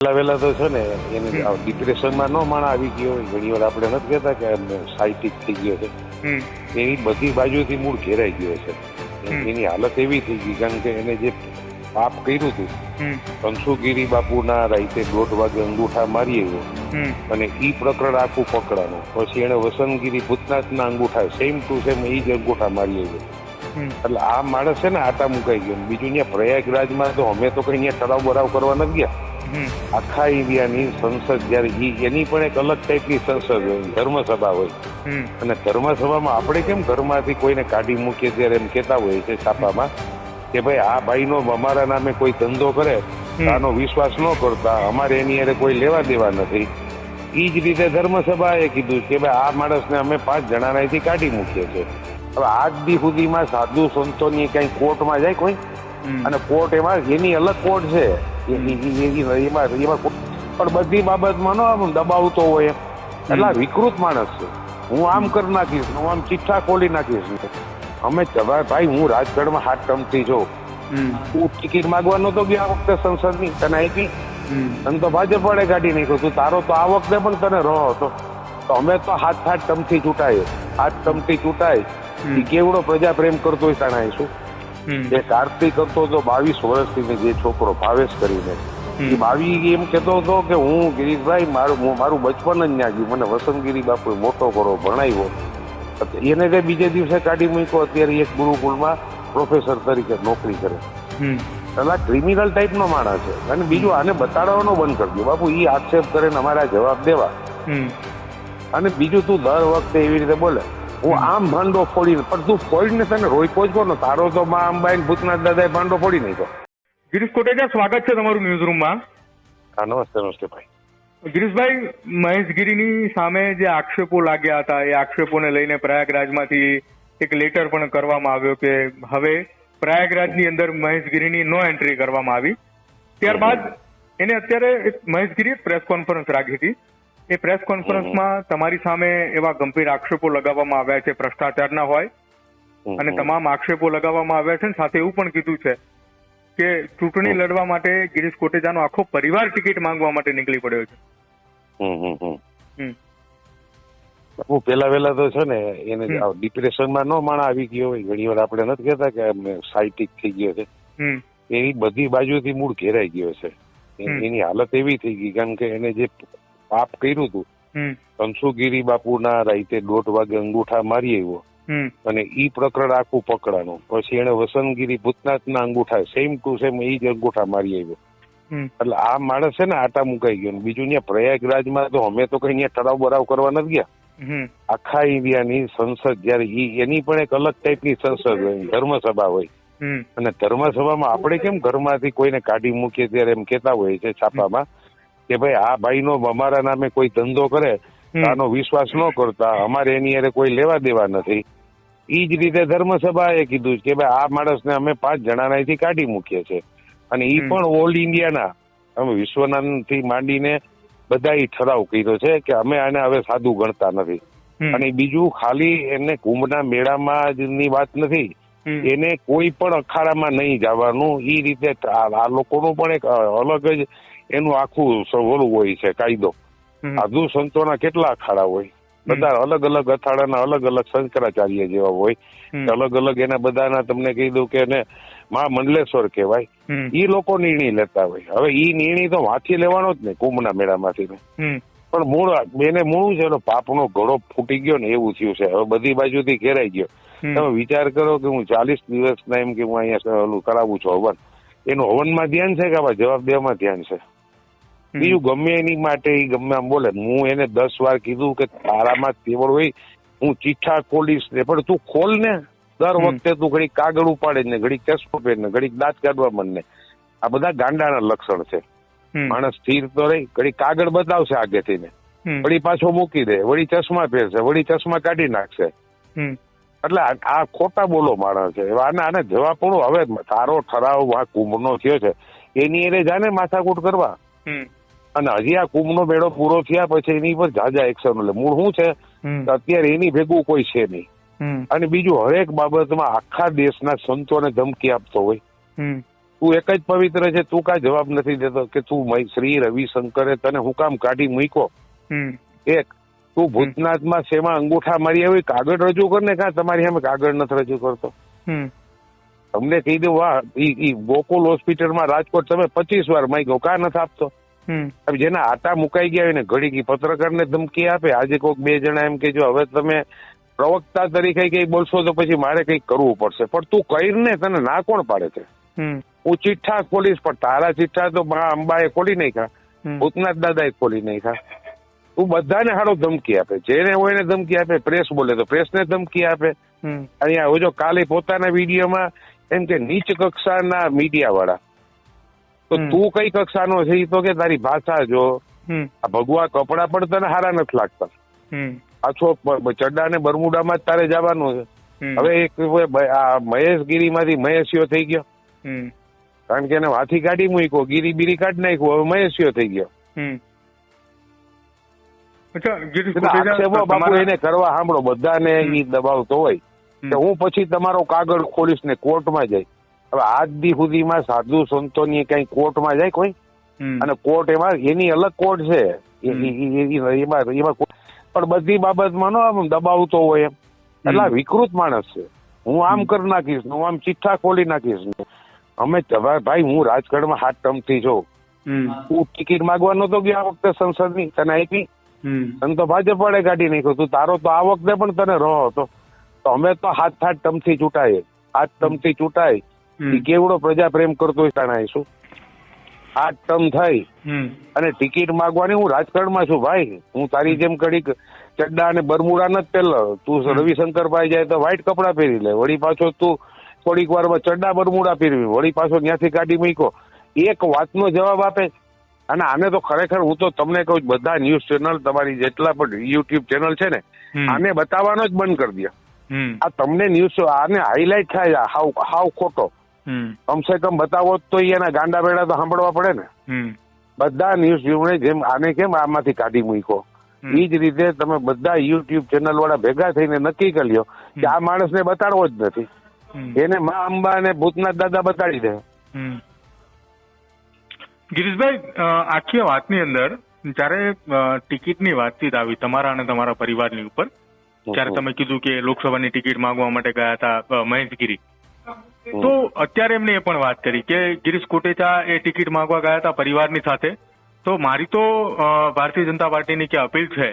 પેલા વેલા તો છે ને એને ડિપ્રેશનમાં ન માણા આવી ગયો. હોય ઘણી વાર આપણે નથી કહેતા કે સાહિત્યિક થઈ ગયો છે. એની બધી બાજુથી મૂળ ઘેરાઈ ગયો છે. એની હાલત એવી થઈ ગઈ કારણ કે એને જે પાપ કર્યું હતું કંસુગીરી બાપુના રાઈતે દોઢ વાગે અંગૂઠા મારી આવ્યો અને ઈ પ્રકરણ આખું પકડાનું પછી એને વસંતગીરી ભૂતનાથના અંગૂઠા સેમ ટુ સેમ એ જ અંગૂઠા મારી આવ્યો એટલે આ માણસ છે ને આટા મુકાઈ ગયો. બીજું અહીંયા પ્રયાગરાજમાં તો અમે તો કઈ અહીંયા ઠરાવ બરાવ કરવા નથી ગયા. આખા ઇન્ડિયાની સંસદ જ્યારે ઈ એની પણ એક અલગ ટાઈપની સંસદ હોય ધર્મસભા હોય. અને ધર્મસભામાં આપણે કેમ ઘરમાંથી કોઈને કાઢી મૂકીએ ત્યારે એમ કહેતા હોય છે છાપામાં કે ભાઈ આ ભાઈનો અમારા નામે કોઈ ધંધો કરે આનો વિશ્વાસ ન કરતા અમારે એની અરે કોઈ લેવા દેવા નથી. એ જ રીતે ધર્મસભાએ કીધું કે ભાઈ આ માણસને અમે પાંચ જણાના અહીંથી કાઢી મૂકીએ છીએ. હવે આજ દી સુધીમાં સાધુ સંતોની કઈ કોર્ટમાં જાય કોઈ? અને કોર્ટ એમાં એની અલગ કોર્ટ છે એમાં એમાં પણ બધી બાબતમાં નો દબાવતો હોય એટલે વિકૃત માણસ છે. હું આમ કરી નાખીશ હું આમ ચિઠ્ઠા ખોલી નાખીશ અમે ભાઈ હું રાજગઢમાં હાથ ટમથી જો. હું ટિકિટ માંગવાનો તો ગયા વખતે સંસદની તને આપી. તને તો ભાજપ વડે કાઢી નાખ્યો. તું તારો તો આ વખતે પણ તને રહો હતો. તો અમે તો હાથ હાથ ટમથી ચૂંટાય. હાથ ટમથી ચૂંટાય. કેવડો પ્રજા પ્રેમ કરતો હોય તણાઈશું હમ જે કાર્તિક હતો તો બાવીસ વર્ષથી ને જે છોકરો ભાવેશ કરીને. એ ભાવી એમ કહેતો હતો કે હું ગિરીશભાઈ મારું મારું બચપન જ ત્યાં ગયું. મને વસંતગીરી બાપુએ મોટો કરો ભણાવ્યો. એને તે બીજે દિવસે કાઢી મૂક્યો અત્યારે એક ગુરુકુળમાં પ્રોફેસર તરીકે નોકરી કરે. પેલા એટલે ક્રિમિનલ ટાઈપનો માણસ છે. અને બીજું આને બતાડવાનો બંધ કરજો બાપુ એ આક્ષેપ કરે ને અમારા જવાબ દેવા. અને બીજું તું દર વખતે એવી રીતે બોલે. હું આમ ભાંડો ફોડી પણ તું ફોડીને તને રોઈ પહોંચકો ને તારો તો મા અંબાઈ ભૂતનાથ દાદાએ ભાંડો ફોડી નાખ્યો. ગિરીશ કોટેજા સ્વાગત છે તમારું ન્યૂઝ રૂમમાં હા નમસ્તે નમસ્તે ભાઈ. ગિરીશભાઈ મહેશગીરીની સામે જે આક્ષેપો લાગ્યા હતા એ આક્ષેપોને લઈને પ્રયાગરાજમાંથી એક લેટર પણ કરવામાં આવ્યો કે હવે પ્રયાગરાજની અંદર મહેશગીરીની નો એન્ટ્રી કરવામાં આવી. ત્યારબાદ એને અત્યારે એક મહેશગીરીએ પ્રેસ કોન્ફરન્સ રાખી હતી. એ પ્રેસ કોન્ફરન્સમાં તમારી સામે એવા ગંભીર આક્ષેપો લગાવવામાં આવ્યા છે ભ્રષ્ટાચારના હોય અને તમામ આક્ષેપો લગાવવામાં આવ્યા છે સાથે એવું પણ કીધું છે કે ચૂંટણી લડવા માટે ગિરીશ કોટેજાનો આખો પરિવાર ટિકિટ માંગવા માટે નીકળી પડ્યો છે. હું પેલા વેલા તો છે ને એને ડિપ્રેશનમાં ન માણા આવી ગયો હોય ઘણી વાર આપણે નથી કહેતા કે સાયટિક થઈ ગયો છે. એની બધી બાજુથી મૂળ ઘેરાઈ ગયો છે. એની હાલત એવી થઈ ગઈ કારણ કે એને જે પાપ કર્યું હતું કંસુગીરી બાપુના રાઈતે દોઢ વાગે અંગૂઠા મારી આવ્યો. અને ઈ પ્રકરણ આખું પકડાનું પછી એને વસંતગીરી ભૂતનાથના અંગૂઠા સેમ ટુ સેમ ઈ જ અંગૂઠા મારી આવ્યો. એટલે આ માણસ છે ને આટા મુકાઈ ગયો બીજું ત્યાં પ્રયાગરાજમાં તો અમે તો કઈ ત્યાં ઠરાવ બરાવ કરવા નથી ગયા. આખા ઇન્ડિયાની સંસદ જ્યારે ઈ એની પણ એક અલગ ટાઈપની સંસદ હોય ધર્મસભા હોય. અને ધર્મસભામાં આપણે કેમ ઘરમાંથી કોઈને કાઢી મૂકીએ ત્યારે એમ કેતા હોય છે છાપામાં કે ભાઈ આ ભાઈનો અમારા નામે કોઈ ધંધો કરે આનો વિશ્વાસ ન કરતા અમારે એની અરે કોઈ લેવા દેવા નથી. એ જ રીતે ધર્મસભાએ કીધું કે ભાઈ આ માણસને અમે પાંચ જણાના અહીંથી કાઢી મૂકીએ છીએ. અને ઈ પણ ઓલ ઇન્ડિયાના અમે વિશ્વનાથથી માંડીને બધા ઈ ઠરાવ કર્યો છે કે અમે આને હવે સાદું ગણતા નથી. અને બીજું ખાલી એમને કુંભના મેળામાં ની વાત નથી. એને કોઈ પણ અખાડામાં નહીં જવાનું. ઈ રીતે આ આ લોકોનું પણ એક અલગ જ એનું આખું ઓલું હોય છે કાયદો. સાધુ સંતોના કેટલા અખાડા હોય? બધા અલગ અલગ અખાડાના અલગ અલગ શંકરાચાર્ય જેવા હોય. અલગ અલગ એના બધાના તમને કીધું કે એને મા મંડલેશ્વર કહેવાય. ઈ લોકો નિર્ણય લેતા હોય. હવે ઈ નિર્ણય તો વાંચી લેવાનો જ ને કુંભના મેળામાંથી પણ મૂળ એને મૂળ છે પાપનો ઘડો ફૂટી ગયો ને એવું થયું છે. હવે બધી બાજુથી ઘેરાઈ ગયો. તમે વિચાર કરો કે હું ચાલીસ દિવસના એમ કે હું અહીંયા કરાવું છું હવન. એનું હવનમાં ધ્યાન છે કે આવા જવાબ દેવામાં ધ્યાન છે? બીજું ગમે એની માટે ગમે આમ બોલે. હું એને દસ વાર કીધું કે તારામાં તેવડ હોય હું ચીઠા ખોલીશ ને પણ તું ખોલ ને. દર વખતે તું ઘડીક કાગળ ઉપાડે ને ઘડીક ચશ્મો પહેર ને ઘડીક દાંત કાઢવા મન ને. આ બધા ગાંડાના લક્ષણ છે. માણસ સ્થિર તો રહી ઘડી કાગળ બતાવશે આગેથી ને. વળી પાછો મૂકી દે વળી ચશ્મા પહેરશે વળી ચશ્મા કાઢી નાખશે. એટલે આ ખોટા બોલો માણસ છે. આને આને જવાબ પણ હવે તારો ઠરાવ આ કુંભનો થયો છે. એની એને જાને માથાકૂટ કરવા. અને હજી આ કુંભનો મેળો પૂરો થયા પછી એની પર જાજા એક્શન લે મૂળ શું છે? અત્યારે એની ભેગું કોઈ છે નહીં. અને બીજું હરેક બાબતમાં આખા દેશના સંતોને ધમકી આપતો હોય. તું એક જ પવિત્ર છે તું કાંઈ જવાબ નથી દેતો કે તું શ્રી રવિશંકરે તને હું કામ કાઢી મૂકો એક તું ભૂતનાથમાં શેમાં અંગૂઠા મારી આવી કાગળ રજૂ કર ને કાં તમારી સામે કાગળ નથી રજૂ કરતો? તમને કહી દઉં વાહ ઈ ગોકુલ હોસ્પિટલમાં રાજકોટ તમે પચીસ વાર માંગ્યો કા નથી આપતો? જેના આટા મુકાઈ ગયા હોય ને ઘડી ગઈ પત્રકારને ધમકી આપે. આજે કોઈક બે જણા એમ કે જો હવે તમે પ્રવક્તા તરીકે કઈ બોલશો તો પછી મારે કઈ કરવું પડશે. પણ તું કરીને તને ના કોણ પાડે છે હું ચિઠ્ઠા ખોલીશ પણ તારા ચિઠ્ઠા તો મા અંબાએ ખોલી નાખ્યા. ભૂતનાથ દાદાએ ખોલી નાખ્યા. તું બધાને હાડો ધમકી આપે. જેને હોય એને ધમકી આપે પ્રેસ બોલે તો પ્રેસને ધમકી આપે. અહીંયા જો કાલે પોતાના વિડીયોમાં એમ કે નીચ કક્ષાના મીડિયા વાળા તો તું કઈ કક્ષાનો છે તો કે તારી ભાષા જો. આ ભગવા કપડા પણ તને હારા નથી લાગતા. આછો ચડ્ડા ને બરમુડામાં જ તારે જવાનું છે. હવે એક આ મહેશગીરીમાંથી મહેશિયો થઈ ગયો. કારણ કે એને હાથી કાઢી મૂક્યો ગીરી બીરી કાઢી નાખ્યું હવે મહેશિયો થઈ ગયો. આક્ષેપો બાપુ એને કરવા સાંભળો બધાને એ ઈ દબાવતો હોય. કે હું પછી તમારો કાગળ ખોલીશ ને કોર્ટમાં જાય હવે આજ દી સુધીમાં સાધુ સંતોની કઈ કોર્ટમાં જાય કોઈ? અને કોર્ટ એમાં એની અલગ કોર્ટ છે. એમાં એમાં પણ બધી બાબતમાં નો આમ દબાવતો હોય એમ. એટલે વિકૃત માણસ છે. હું આમ કરી નાખીશ હું આમ ચિઠ્ઠા ખોલી નાખીશ ને. અમે ભાઈ હું રાજકારણમાં હાથ ટમથી છું. તું ટિકિટ માંગવા નતો ગયો આ વખતે સંસદની તને આપી. તને તો ભાજપ પડે કાઢી નાખ્યો. તું તારો તો આ વખતે પણ તને રહો હતો. તો અમે તો હાથ હાથ ટમથી ચૂંટાય હાથ ટમથી ચૂંટાય. હમ. કેવડો પ્રજા પ્રેમ કરતો હોય તાણે આ ટર્મ થઈ અને ટિકિટ માંગવાની હું રાજકારણમાં છું ભાઈ. હું તારી જેમ કડીક ચડ્ડા અને બરમુડા નથી પહેલો. તું રવિશંકરભાઈ જાય તો વ્હાઈટ કપડાં પહેરી લે. વળી પાછો તું થોડીક વારમાં ચડ્ડા બરમુડા પહેરવી. વળી પાછો ત્યાંથી કાઢી મૂકો. એક વાતનો જવાબ આપે. અને આને તો ખરેખર હું તો તમને કહું બધા ન્યૂઝ ચેનલ તમારી જેટલા પણ યુટ્યુબ ચેનલ છે ને આને બતાવવાનો જ બંધ કરી દે. આ તમને ન્યૂઝ આને હાઇલાઇટ થાય હાવ હાવ ખોટો. કમસે કમ બતાવો તો એના ગાંડા બેડા તો સાંભળવા પડે ને. બધા ન્યૂઝ વ્યૂને જેમ આને કેમ આમાંથી કાઢી મૂકો એ જ રીતે તમે બધા યુટ્યુબ ચેનલ વાળા ભેગા થઈને નક્કી કરી લો કે આ માણસને બતાડવો જ નથી. એને મા અંબા અને ભૂતનાથ દાદા બતાડી દે. ગિરીશભાઈ આખી વાતની અંદર જ્યારે ટિકિટની વાતચીત આવી તમારા અને તમારા પરિવારની ઉપર ત્યારે તમે કીધું કે લોકસભાની ટિકિટ માંગવા માટે ગયા હતા અ, મહેશગીરી. તો અત્યારે એમને એ પણ વાત કરી કે ગિરીશ કોટેચા એ ટિકિટ માંગવા ગયા હતા પરિવારની સાથે. તો મારી તો ભારતીય જનતા પાર્ટીની કે અપીલ છે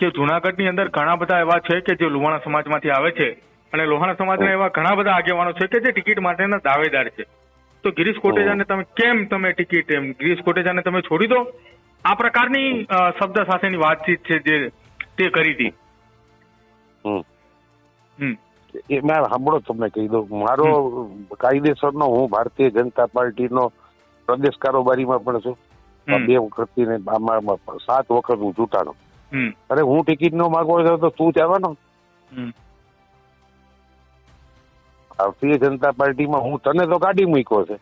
કે જુનાગઢની અંદર ઘણા બધા એવા છે કે જે લુહાણા સમાજમાંથી આવે છે અને લોહાણા સમાજના એવા ઘણા બધા આગેવાનો છે કે જે ટિકિટ માટેના દાવેદાર છે. તો ગિરીશ કોટેચાને તમે કેમ તમે ટિકિટ એમ ગિરીશ કોટેચાને તમે છોડી દો? આ પ્રકારની શબ્દ સાથેની વાતચીત છે જે તે કરી હતી. હમ. એ મેં સાંભળો તમને કહી દઉં. મારો કાયદેસરનો હું ભારતીય જનતા પાર્ટીનો પ્રદેશ કારોબારીમાં પણ છું. બે ને આમાં સાત વખત હું ચૂંટાણો. અરે હું ટિકિટ નો માગો તો તું જવાનો હમ. ભારતીય જનતા પાર્ટીમાં હું તને તો કાઢી મૂક્યો છે.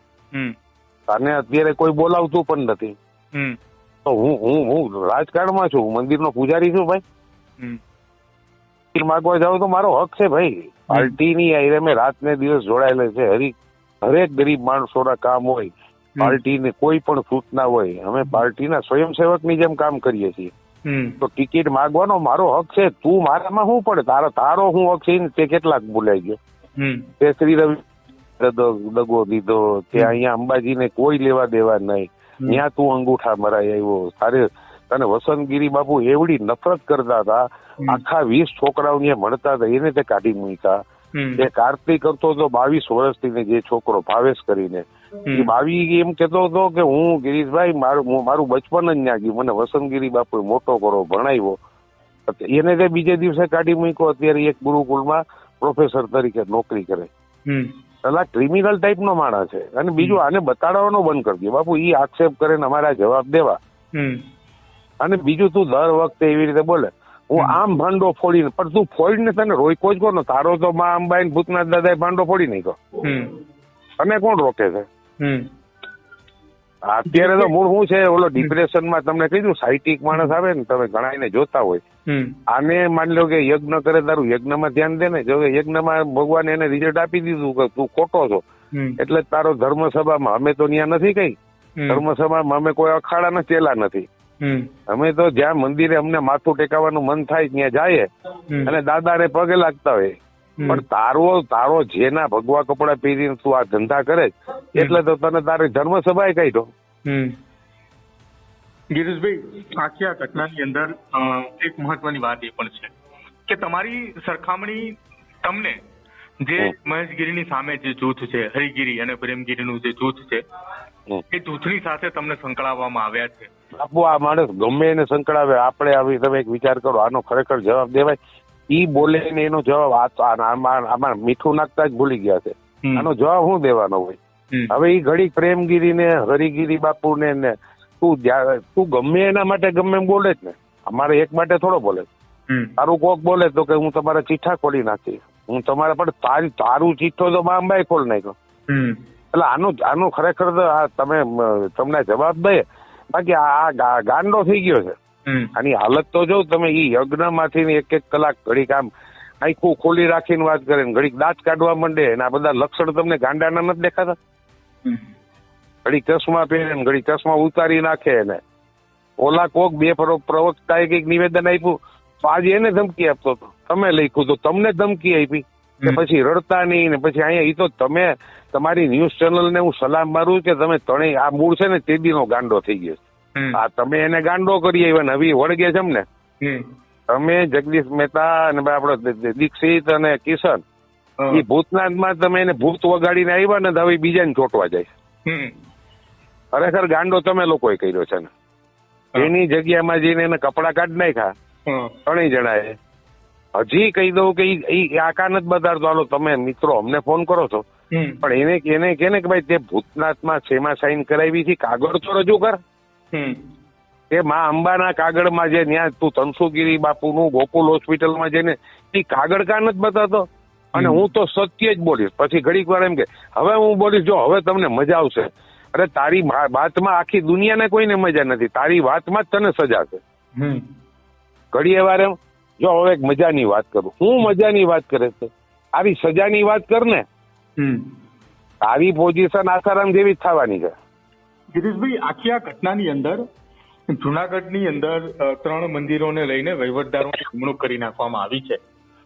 તને અત્યારે કોઈ બોલાવતું પણ નથી. તો હું હું હું રાજકારણમાં છું. હું મંદિરનો પૂજારી છું ભાઈ. માગવા જાવ તો મારો હક છે ભાઈ. પાર્ટીની આયરે મેં રાત ને દિવસ જોડાયેલા છે. હરી હરેક ગરીબ માણસોના કામ હોય. પાર્ટીને કોઈ પણ સૂચના હોય. અમે પાર્ટીના સ્વયંસેવકની જેમ કામ કરીએ છીએ. તો ટિકિટ માગવાનો મારો હક છે. તું મારામાં શું પડે? તારો તારો હું હક છે તે કેટલાક ભૂલાઈ ગયો. તે શ્રી રવિ દગો દગો દીધો. તે અહીંયા અંબાજીને કોઈ લેવા દેવા નહીં. ત્યાં તું અંગૂઠા મરાઈ આવ્યો. તારે તને વસંતગીરી બાપુ એવડી નફરત કરતા હતા. આખા વીસ છોકરાઓને મળતા હતા એને તે કાઢી મૂક્યા. એ કાર્તિક કરતો હતો બાવીસ વર્ષથી ને જે છોકરો ભાવેશ કરીને. એ બાવી એમ કેતો હતો કે હું ગિરીશભાઈ મારું મારું બચપન જ ના ગયું. મને વસંતગીરી બાપુએ મોટો કરો ભણાવ્યો. એને તે બીજે દિવસે કાઢી મૂક્યો. અત્યારે એક ગુરુકુળમાં પ્રોફેસર તરીકે નોકરી કરે. એટલે ટાઈપ ક્રિમિનલ ટાઈપનો માણસ છે. અને બીજું આને બતાડવાનો બંધ કરી દે. બાપુ એ આક્ષેપ કરે ને અમારા જવાબ દેવા. અને બીજું તું દર વખતે એવી રીતે બોલે હું આમ ભાંડો ફોડીને પણ તું ફોડીને તને રોક્યો જ કોનો. તારો તો મા અંબાઈ ભૂતનાથ દાદા ભાંડો ફોડી નાખ્યો. હમ. કોણ રોકે છે? અત્યારે તો મૂળ શું છે ઓલો ડિપ્રેશનમાં તમને કીધું સાહિત્યિક માણસ આવે ને તમે ઘણા એને જોતા હોય. આને માની લો કે યજ્ઞ કરે તારું યજ્ઞમાં ધ્યાન દે ને જો કે યજ્ઞમાં ભગવાન એને રિઝલ્ટ આપી દીધું કે તું ખોટો છો. એટલે તારો ધર્મસભામાં અમે તો ત્યાં નથી કઈ. ધર્મ ધર્મસભામાં અમે કોઈ અખાડાના ચેલા નથી. અમે તો જ્યાં મંદિરે અમને માથું ટેકાવાનું મન થાય ત્યાં જાય અને અને દાદાને પગે લાગતા હોય. પણ તારો તારો જેના ભગવા કપડા પહેરીને તું આ ધંધા કરે એટલે તો તને તારી ધર્મસભાએ કહી દો ગિરીશભાઈ આખી આ ઘટનાની અંદર એક મહત્વની વાત એ પણ છે કે તમારી સરખામણી તમને જે. મહેશગીરીની સામે જે જૂથ છે હરિગીરી અને પ્રેમગીરીનું જે જૂથ છે. એ જૂથની સાથે તમને સંકળાવવામાં આવ્યા છે. બાપુ આ માણસ ગમે એને સંકળાવે આપણે આવી તમે એક વિચાર કરો આનો ખરેખર જવાબ દેવાય. ઈ બોલે ને એનો જવાબ આમાં મીઠું નાખતા જ ભૂલી ગયા છે. આનો જવાબ શું દેવાનો હોય? હવે ઈ ઘડી પ્રેમગીરી ને હરિગીરી બાપુ ને ને તું તું ગમે એના માટે ગમે એમ બોલે જ ને. અમારે એક માટે થોડો બોલે. તારું કોક બોલે તો કે હું તમારા ચીઠા ખોલી નાખી હું તમારા પણ તારી તારું ચીઠો તો મા અંબાએ ખોલ નાખ્યો. એટલે આનું આનું ખરેખર તો આ તમે તમને જવાબ દે. બાકી આ ગાંડો થઈ ગયો છે. આની હાલત તો જો તમે એ યજ્ઞમાંથી એક એક કલાક ઘડીક આમ આખું ખોલી રાખીને વાત કરે ને ઘડીક દાંત કાઢવા માંડે ને આ બધા લક્ષણ તમને ગાંડાના નથી દેખાતા? ઘડી ચશ્મા પહેરે ને ઘડી ચશ્મા ઉતારી નાખે ને ઓલા કોક બે પ્ર- પ્રવક્તાએ કંઈક નિવેદન આપ્યું તો આજે એને ધમકી આપતો હતો. તમે લખ્યું તો તમને ધમકી આપી. કે પછી રડતા નહીં ને પછી અહીંયા એ તો તમે તમારી ન્યૂઝ ચેનલ ને હું સલામ મારું કે તમે ત્રણેય આ મૂળ છે ને તેદીનો ગાંડો થઈ ગયો આ તમે એને ગાંડો કરી આવ્યા ને હવે વળગે છે ને. તમે જગદીશ મહેતા અને દ- દીક્ષિત અને કિશન. એ ભૂતનાથમાં તમે એને ભૂત વગાડીને આવ્યા ને તો હવે બીજાને ચોટવા જાય. ખરેખર ગાંડો તમે લોકોએ કર્યો છે ને. એની જગ્યામાં જઈને એને કપડા કાઢી નાખ્યા. ત્રણેય જણાએ. હજી કહી દઉં કે ઈ- ઈ આકા નથી બતાડતો હાલો તમે મિત્રો અમને ફોન કરો છો. પણ એને એને કે ને કે ભાઈ તે ભૂતનાથમાં શેમાં સાઈન કરાવી છે કાગળ તો રજૂ કર. એ મા અંબાના કાગળમાં જે ત્યાં તું તનસુગીરી બાપુનું ગોકુલ હોસ્પિટલમાં જઈને એ કાગળ કા નથી બતાવતો? અને હું તો સત્ય જ બોલીશ. પછી ઘડીક વાર એમ કે હવે હું બોલીશ જો હવે તમને મજા આવશે. અરે તારી વાતમાં આખી દુનિયાને કોઈને મજા નથી. તારી વાતમાં જ તને સજા છે. ઘડીએ વાર એમ જો હવે એક મજાની વાત કરું. હું મજાની વાત કરે છે? આવી સજાની વાત કર ને. આવી પોઝિશન આસારામ જેવી જ થવાની છે. ગિરીશભાઈ આખી આ ઘટનાની અંદર જુનાગઢની અંદર ત્રણ મંદિરોને લઈને વહીવટદારોની નિમણૂક કરી નાખવામાં આવી છે.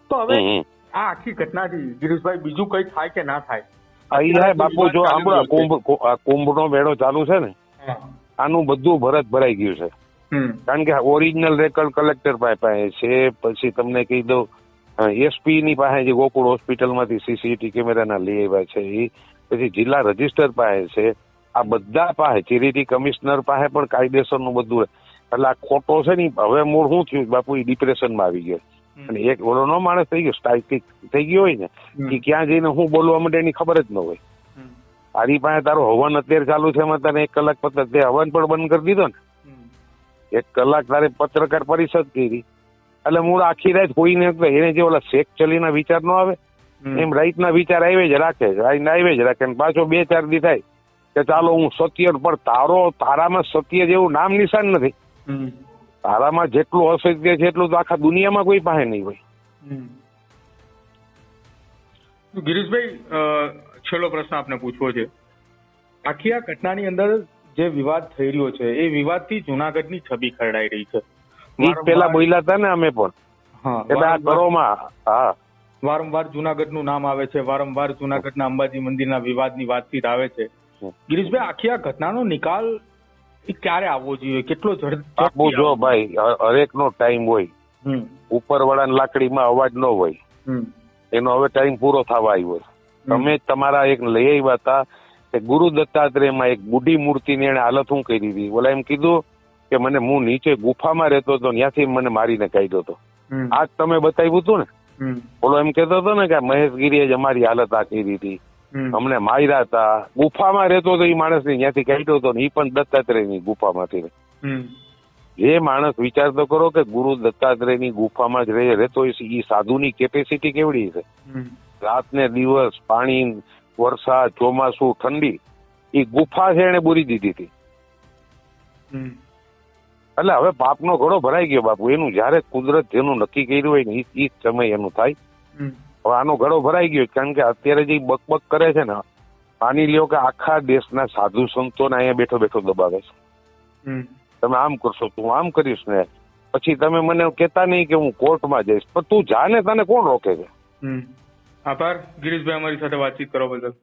તો હવે. આ આખી ઘટનાથી ગિરીશભાઈ બીજું કઈ થાય કે ના થાય? અહીંયા બાપુ જો સાંભળો રહ્યો કુંભ નો કુંભનો મેળો ચાલુ છે ને આનું બધું ભરત ભરાઈ ગયું છે. કારણ કે ઓરિજિનલ રેકર્ડ કલેક્ટર પાસે પાસે છે પછી તમને કહી દઉં એસપી ની પાસે જે ગોકુળ હોસ્પિટલમાંથી સીસીટીવી કેમેરાના લઈ આવ્યા છે એ પછી જિલ્લા રજિસ્ટર પાસે છે. આ બધા પાસે ચેરિટી કમિશનર પાસે પણ કાયદેસરનું બધું એટલે આ ખોટો છે ને હવે મૂળ શું થયું? બાપુ એ ડિપ્રેશનમાં આવી ગયો. અને એક ઓલો નો માણસ થઈ ગયો સ્ટાઇકિક થઈ ગયો હોય ને કે ક્યાં જઈને હું બોલવા માટે એની ખબર જ ન હોય. તારી પાસે તારો હવન અત્યારે ચાલુ છે એમાં તને એક કલાક પત્ર તે હવન પણ બંધ કરી દીધો ને. એક કલાક તારે પત્રકાર પરિષદ કરી. એટલે મૂળ આખી રાત કોઈને એને જે ઓલા શેખ ચલીના વિચાર નો આવે એમ એમ રાઈટના વિચાર આવે જ રાખે છે. આવે જ રાખે પાછો બે ચાર દી થાય કે ચાલો હું સત્ય પણ તારો તારામાં સત્ય જેવું નામ નિશાન નથી. તારામાં જેટલું અસત્ય છે એટલું તો આખા દુનિયામાં કોઈ પાસે નહીં હોય. ગિરીશભાઈ છેલ્લો પ્રશ્ન આપને પૂછવો છે. આખી આ ઘટનાની અંદર જે વિવાદ થઈ રહ્યો છે એ વિવાદથી જુનાગઢની છબી ખરડાઈ રહી છે. પેલા બોલ્યા હતા ને અમે પણ. હા, આ હા. વારંવાર જુનાગઢનું નામ આવે છે વારંવાર જુનાગઢના અંબાજી મંદિરના વિવાદની વાતચીત આવે છે. ગિરીશભાઈ આખી આ ઘટનાનો નિકાલ ક્યારે આવવો જોઈએ? કેટલો આપવું આપું જો ભાઈ હરેક નો ટાઈમ હોય. ઉપર વાળા લાકડી લાકડીમાં અવાજ ન હોય. એનો હવે ટાઈમ પૂરો થવા આવ્યો તમે તમારા એક લઈ આવ્યા હતા ગુરુ દત્તાત્રેયમાં એક બુઢી મૂર્તિની એને હાલત હું કરી હતી ઓલા એમ કીધું કે મને હું નીચે ગુફામાં રહેતો હતો ત્યાંથી મને મારીને કાઢ્યો હતો. આજ તમે બતાવ્યું હતું ને. ઓલો એમ કેતો હતો ને કે મહેશગીરીએ જ અમારી હાલત આ કરી હતી અમને માર્યા હતા. ગુફામાં રહેતો હતો એ માણસ ને ત્યાંથી કાઢ્યો હતો ને એ પણ દત્તાત્રેયની ગુફામાંથી. જે માણસ વિચાર તો કરો કે ગુરુ દત્તાત્રેયની ગુફામાં જ રહે રહેતો એ સાધુની કેપેસિટી કેવડી છે? રાત ને દિવસ પાણી વરસાદ ચોમાસું ઠંડી એ ગુફા છે એને બોરી દીધી હતી. એટલે હવે પાપનો ઘડો ભરાઈ ગયો બાપુ. એનું જયારે કુદરત જેનું નક્કી કર્યું હોય ને જ સમય એનું થાય. હવે આનો ઘડો ભરાઈ ગયો. કારણ કે અત્યારે જે બકબક કરે છે ને માની લ્યો કે આખા દેશના સાધુ સંતોને અહીંયા બેઠો બેઠો દબાવે છે. તમે આમ કરશો તું આમ કરીશ ને પછી તમે મને કહેતા નહીં કે હું કોર્ટમાં જઈશ. પણ તું જાને તને કોણ રોકે છે? આભાર. ગિરીશભાઈ અમારી સાથે વાતચીત કરવા બદલ.